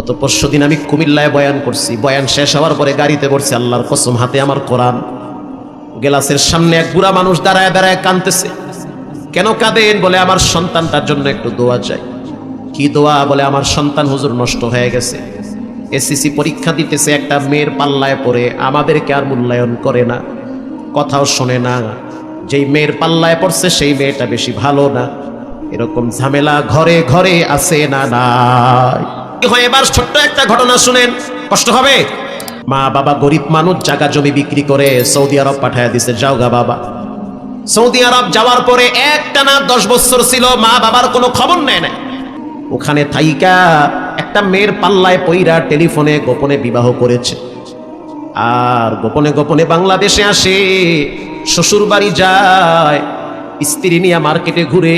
গত পরশু দিন আমি কুমিল্লায় বয়ান করছি। বয়ান শেষ হওয়ার পরে গাড়িতে পড়ছি আল্লাহর কসম, হাতে আমার কোরআন। গেলাসের সামনে এক বুড়া মানুষ দাঁড়ায় দাঁড়ায় কানতেছে কেন কাঁদেন বলে আমার সন্তানটার জন্য একটু দোয়া চাই। কি দোয়া বলে আমার সন্তান হুজুর নষ্ট হয়ে গেছে। এসিসি পরীক্ষা দিতেছে, একটা মেয়ের পাল্লায় পড়ে, আমাদেরকে আর মূল্যায়ন করে না। কথাও শোনে না। যেই মেয়ের পাল্লায় পড়ছে, সেই মেয়েটা বেশি ভালো না। এরকম ঝামেলা ঘরে ঘরে আছে না নাই। হয় এবার ছোট্ট একটা ঘটনা শুনেন। কষ্ট হবে? মা বাবা গরিব মানুষ জায়গা জমি বিক্রি করে সৌদি আরব পাঠায় দিছে, যাও গা বাবা। সৌদি আরব যাওয়ার পরে একটা না দশ বছর ছিল, মা বাবার কোনো খবর নেয় না ওখানে থাইকা একটা মেয়ের পাল্লায় পইরা টেলিফোনে গোপনে বিবাহ করেছে। আর গোপনে গোপনে বাংলাদেশে আসে শ্বশুর বাড়ি যায়, স্ত্রী নিয়ে মার্কেটে ঘুরে,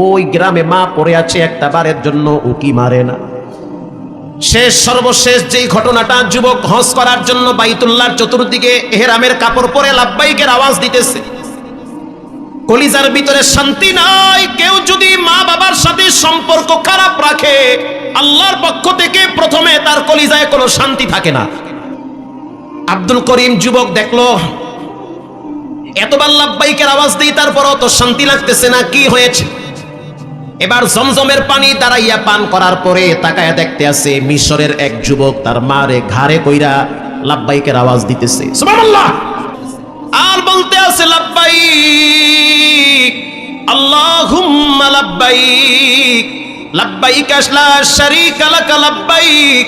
ওই গ্রামে মা পড়ে আছে, একটা বারের জন্য উকি মারে না। শেষ সর্বশেষ যেই ঘটনাটা যুবক হজ করার জন্য বাইতুল্লাহর চতুর্দিকে এহরামের কাপড় পরে লাভবাইকের আওয়াজ দিতেছে। কলিজার ভিতরে শান্তি নাই, কেউ যদি মা বাবার সাথে সম্পর্ক খারাপ রাখে, আল্লাহর পক্ষ থেকে প্রথমে তার কলিজায় কোনো শান্তি থাকে না। আব্দুল করিম যুবক দেখল, এতবার লাভবাইকের আওয়াজ দিই, তারপরও তো শান্তি লাগতেছে না, কি হয়েছে? এবার জমজমের পানি দাঁড়াইয়া পান করার পরে তাকায়া দেখতে আছে মিশরের এক যুবক তার মারে ঘাড়ে কইরা লাভবাইকের আওয়াজ দিতেছে। আর বলতে আছে লাভবাইক আল্লাহুম্মা লাভবাইক লাভবাইক আসলা শারীকা লাকা লাভবাইক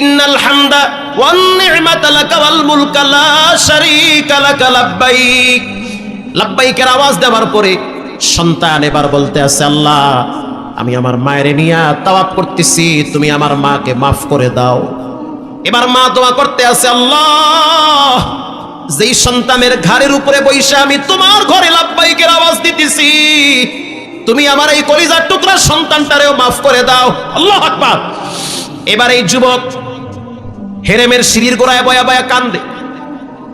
ইন্নাল হামদা ওয়ান নি'মাতা লাকা ওয়াল মুলকা লা শারীকা লাকা লাভবাইকের আওয়াজ দেওয়ার পরে সন্তান এবার বলতে আছে, আল্লাহ, আমি আমার মায়ের নিয়া তাওয়াব করতেছি, তুমি আমার মাকে মাফ করে দাও। এবার মা দোয়া করতে আছে, আল্লাহ, যেই সন্তানের ঘাড়ের উপরে বৈশা আমি তোমার ঘরে লাভবাইকের আওয়াজ দিতেছি, তুমি আমার এই কলিজার টুকরা সন্তানটারেও মাফ করে দাও। আল্লাহ আকবার। এবার এই যুবক হেরেমের সিঁড়ির গোড়ায় বয়া বয়া কান্দে।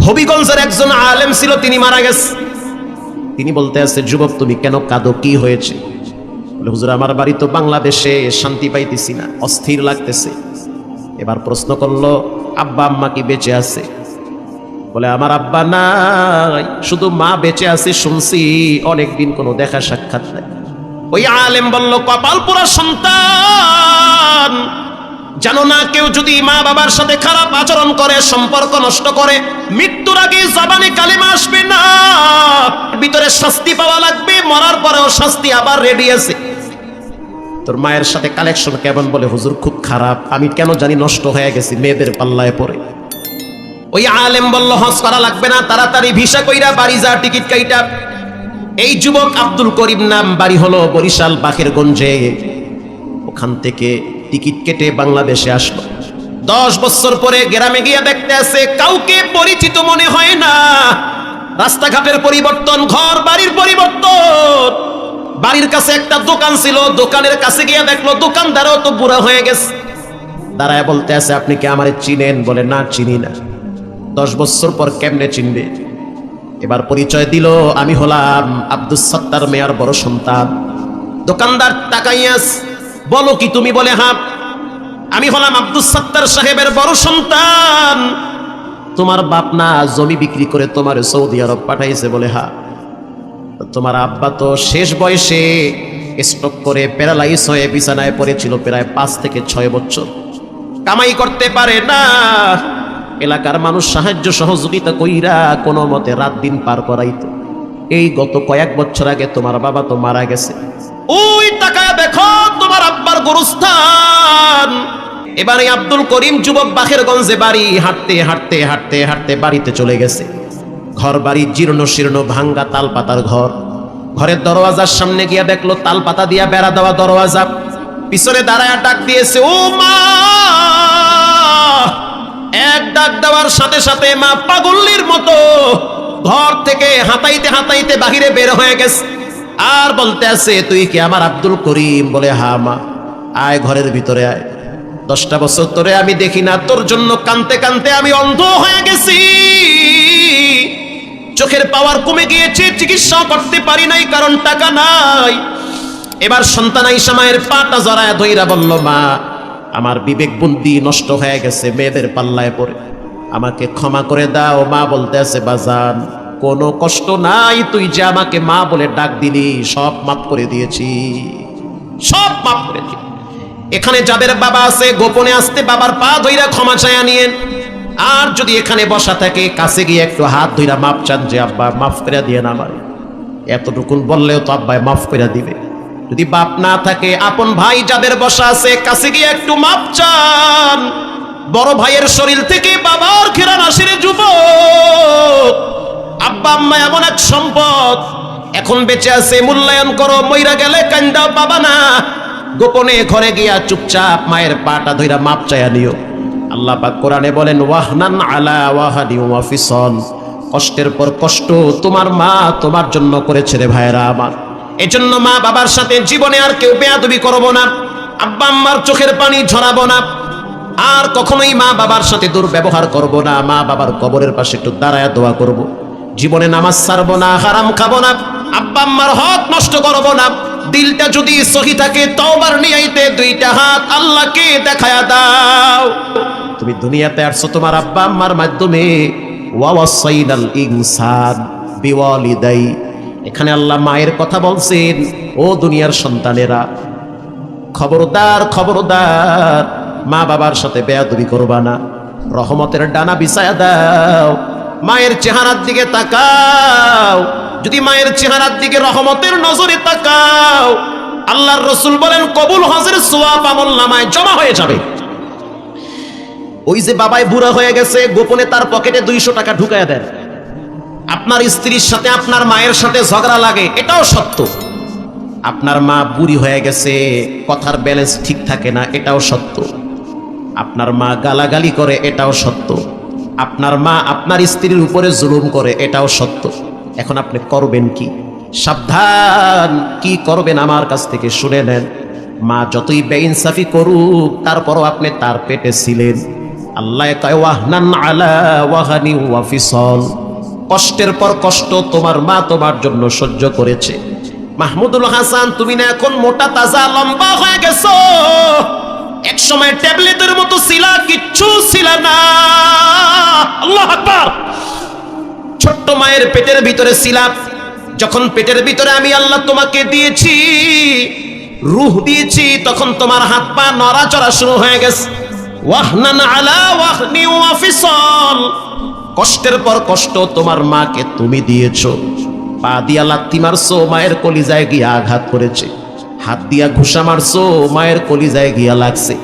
হবিগঞ্জের একজন আলেম ছিল, তিনি মারা গেছে। তিনি বলতে আছে, যুবক, তুমি কেন কাঁদো? কি হয়েছে? হুজুর, আমার বাড়ি তো বাংলাদেশে শান্তি পাইতেছি না, অস্থির লাগতেছে। এবার প্রশ্ন করল, আব্বা, আম্মা কি বেঁচে আছে? বলে, আমার আব্বা নাই, শুধু মা বেঁচে আছে শুনছি, অনেকদিন কোনো দেখা সাক্ষাৎ নাই। ওই আলেম বলল, কপাল পুরা সন্তান জানো না কেউ যদি মা বাবার সাথে খারাপ আচরণ করে, সম্পর্ক নষ্ট করে, মৃত্যুর আগে জবানে কালিমা আসবে না। ভিতরে শাস্তি পাওয়া লাগবে, মরার পরেও শাস্তি আবার রেডি আছে। তোর মায়ের সাথে কালেকশন কেমন বলে, হুজুর, খুব খারাপ। আমি কেন জানি নষ্ট হয়ে গেছি, মেয়েদের পাল্লায় পড়ে। ওই আলেম বলল, হজ করা লাগবে না, তাড়াতাড়ি ভিসা কইরা বাড়ি যা, টিকিট কাইটা। এই যুবক আব্দুল করিম নাম বাড়ি হলো বরিশাল বাকেরগঞ্জে। ওখান থেকে টিকিট কেটে বাংলাদেশে আসলো। দশ বছর পরে গ্রামে গিয়ে দেখতে আছে কাউকে পরিচিত মনে হয় না। রাস্তাঘাটের পরিবর্তন, ঘর বাড়ির পরিবর্তন। বাড়ির কাছে একটা দোকান ছিল, দোকানের কাছে গিয়ে দেখল, দোকানদারও তো বুড়া হয়ে গেছে। দাঁড়ায় বলতে আছে, আপনি কি আমারে চিনেন? বলে, না, চিনি না। দশ বছর পর কেমনে চিনবে? এবার পরিচয় দিল, আমি হলাম আব্দুস সত্তার মেয়ার বড় সন্তান। দোকানদার তাকাইয়াস বলো কি তুমি বলে হ্যাঁ। আমি হলাম আব্দুস সত্তার সাহেবের বড় সন্তান। তোমার বাপ না জমি বিক্রি করে তোমার সৌদি আরব পাঠাইছে বলে হ্যাঁ। তোমার আব্বা তো শেষ বয়সে স্ট্রোক করে প্যারালাইজ হয়ে বিছানায় পড়েছিল প্রায় পাঁচ থেকে ছয় বছর। কামাই করতে পারে না। এলাকার মানুষ সাহায্য সহযোগিতা কইরা কোনো মতে রাত দিন পার করাইতো। এই গত কয়েক বছর আগে তোমার বাবা তো মারা গেছে। ওই টাকা দেখো। গুরুস্থান। এবারে আব্দুল করিম যুবক বাখেরগঞ্জে বাড়ি হাঁটতে হাঁটতে হাঁটতে হাঁটতে বাড়িতে চলে গেছে। ঘর বাড়ি জীর্ণ শীর্ণ ভাঙ্গা তাল পাতার ঘর। ঘরের দরওয়াজার সামনে গিয়া দেখল তাল পাতা দিয়া বেড়া দেওয়া দরওয়াজা। পিছনে দাঁড়ায় ডাক দিয়েছে, ও মা! এক ডাক দেওয়ার সাথে সাথে মা পাগল্লির মতো ঘর থেকে হাতাইতে হাতাইতে বাহিরে বের হয়ে গেছে। আর বলতে আছে, তুই কি আমার আব্দুল করিম? বলে, হা মা। আয় ঘরের ভিতরে আয়। দশটা বছর ধরে আমি দেখি না, তোর জন্য কানতে কানতে আমি অন্ধ হয়ে গেছি। চোখের পাওয়ার কমে গিয়েছে, চিকিৎসা করতে পারি নাই, কারণ টাকা নাই। এবার সন্তান আইসা মায়ের পাটা জড়ায় ধইরা বলল, মা, আমার বিবেক বুদ্ধি নষ্ট হয়ে গেছে, মেয়েদের পাল্লায় পড়ে। আমাকে ক্ষমা করে দাও, মা বলতে আছে, বাজান, কোনো কষ্ট নাই, তুই যে আমাকে মা বলে ডাক দিলি, সব মাফ করে দিয়েছি। সব মাফ করে দিয়েছি। এখানে যাদের বাবা আছে, গোপনে আসতে বাবার পা ধইরা ক্ষমা চায়া নিয়েন। আর যদি এখানে বসা থাকে, কাছে গিয়ে একটু হাত ধইরা মাপ চান যে, আব্বা, মাফ করে দিয়ে না আমার। এতটুকুন বললেও তো আব্বাই মাফ করে দিবে। যদি বাপ না থাকে, আপন ভাই যাদের বসা আছে, কাছে গিয়ে একটু মাপ চান। বড় ভাইয়ের শরীর থেকে বাবার ঘেরা নাসিরে যুবক। আব্বা, আম্মা, এমন এক সম্পদ। এখন বেঁচে আছে, মূল্যায়ন করো, মইরা গেলে কান্দাও পাবা না। গোপনে ঘরে গিয়া চুপচাপ মায়ের পাটা ধইরা মাপ চায়া নিও। আল্লাহ পাক কোরআনে বলেন, ওয়াহনান আলা ওয়াহাদি ওয়াফিসন কষ্টের পর কষ্ট তোমার মা তোমার জন্য করেছে রে ভাইরা আমার। এজন্য মা বাবার সাথে জীবনে আর কেউ বেয়াদবি করব না, আব্বা আম্মার চোখের পানি ঝরাবো না, আর কখনোই মা বাবার সাথে দুর্ব্যবহার করব না, মা বাবার কবরের পাশে একটু দাঁড়ায় দোয়া করব। জীবনে নামাজ ছাড়বো না, হারাম খাব না, আব্বা আম্মার হক নষ্ট করব না দিলটা যদি সহি থাকে, তওবার নিয়াইতে দুইটা হাত আল্লাহকে দেখায়া দাও। তুমি দুনিয়াতে আসছো তোমার আব্বা আম্মার মাধ্যমে। ওয়াওয়াসাইনাল ইনসান বিওয়ালিদাই। এখানে আল্লাহ মায়ের কথা বলছেন, ও দুনিয়ার সন্তানেরা, খবরদার খবরদার, মা বাবার সাথে বেয়াদবি করবা না। রহমতের ডানা বিছায়া দাও, মায়ের চেহারার দিকে তাকাও। যদি মায়ের চেহারার দিকে রহমতের নজরে তাকাও, আল্লাহর রসুল বলেন, কবুল হজের সোয়াব আমল নামায় জমা হয়ে যাবে। ওই যে বাবায় বুড়া হয়ে গেছে, গোপনে তার পকেটে দুইশো টাকা ঢুকায় দেন। আপনার স্ত্রীর সাথে আপনার মায়ের সাথে ঝগড়া লাগে, এটাও সত্য। আপনার মা বুড়ি হয়ে গেছে, কথার ব্যালেন্স ঠিক থাকে না, এটাও সত্য। আপনার মা গালাগালি করে, এটাও সত্য। আপনার মা আপনার স্ত্রীর উপরে জুলুম করে, এটাও সত্য। এখন আপনি করবেন কি? সাবধান, কি করবেন আমার কাছ থেকে শুনে নেন। মা যতই বেইনসাফি করুক, তারপরও আপনি তার পেটে ছিলেন। আল্লাহ কয়, ওয়াহনান আলা ওয়াহানি ওয়াফিসল কষ্টের পর কষ্ট তোমার মা তোমার জন্য সহ্য করেছে। মাহমুদুল হাসান, তুমি না এখন মোটা, তাজা, লম্বা হয়ে গেছো। এক সময় ট্যাবলেটের মতো ছিলা কিচ্ছু ছিল না। আল্লাহ আকবার। ছোট্ট মায়ের পেটের ভিতরে ছিলাম যখন পেটের ভিতরে আমি আল্লাহ তোমাকে দিয়েছি, রুহ দিয়েছি, তখন তোমার হাত পা নড়াচড়া শুরু হয়ে গেছে। ওয়াহনান আলা ওয়াহনি ওয়াফিসল কষ্টের পর কষ্ট তোমার মাকে তুমি দিয়েছ। পা দিয়া লাত্তি মারছো, মায়ের কলিজায় গিয়া আঘাত করেছে। হাত দিয়া ঘুষা মারছো, মায়ের কলিজায় গিয়া লাগছে।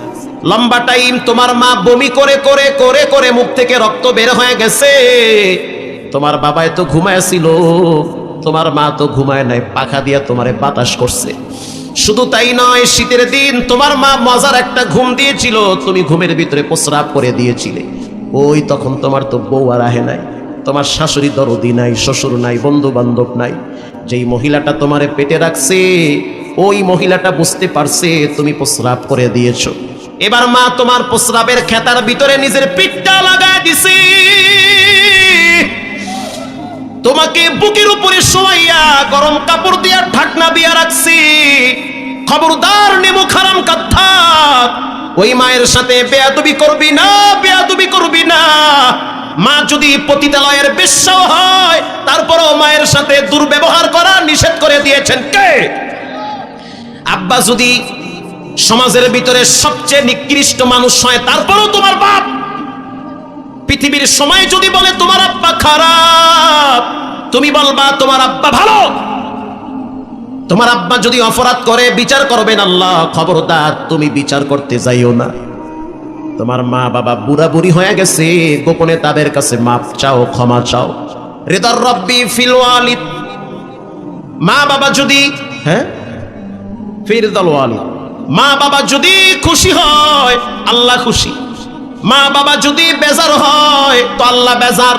লম্বা টাইম তোমার মা বমি করে করে করে করে মুখ থেকে রক্ত বের হয়ে গেছে। তোমার বাবায় তো ঘুমায়ছিল তোমার মা তো ঘুমায় নাই, পাখা দিয়া তোমারে বাতাস করছে। শুধু তাই নয়, শীতের দিন তোমার মা মজার একটা ঘুম দিয়েছিল, তুমি ঘুমের ভিতরে প্রস্রাব করে দিয়েছিলে। ওই তখন তোমার তো বউ আর আহে নাই, তোমার শাশুড়ি দরদি নাই, শ্বশুর নাই বন্ধু বান্ধব নাই। যেই মহিলাটা তোমারে পেটে রাখছে, ওই মহিলাটা বুঝতে পারছে, তুমি প্রস্রাব করে দিয়েছ। এবার মা তোমার প্রস্রাবের খেতার ভিতরে নিজের পিঠটা লাগায় দিছে। তোমাকে বুকের উপরে শোয়াইয়া গরম কাপড় দিয়া ঢাকনা দিয়া রাখছি। খবরদার নেমু খারাম কথা ওই মায়ের সাথে বেয়াদবি করবি না, বেয়াদবি করবি না। মা যদি পতিতালয়ের বেশ্যাও হয়, তারপরও মায়ের সাথে দুর্ব্যবহার করা নিষেধ করে দিয়েছেন কে? আব্বা যদি সমাজের ভিতরে সবচেয়ে নিকৃষ্ট মানুষ হয়, তারপরও তোমার বাপ। পৃথিবীর সময় যদি বলে তোমার আব্বা খারাপ, তুমি বলবা, তোমার আব্বা ভালো। তোমার আব্বা যদি অপরাধ করে, বিচার করবেন আল্লাহ, খবরদার, তুমি বিচার করতে যাইও না। তোমার মা বাবা বুড়া বুড়ি হয়ে গেছে, গোপনে তাদের কাছে মাপ চাও, ক্ষমা চাও। হৃদর রব্বি ফিল ওয়ালিদ। মা বাবা যদি হ্যাঁ? ফিরদল মা বাবা যদি খুশি হয়, আল্লাহ খুশি। মা বাবা যদি বেজার হয় তো আল্লাহ বেজার।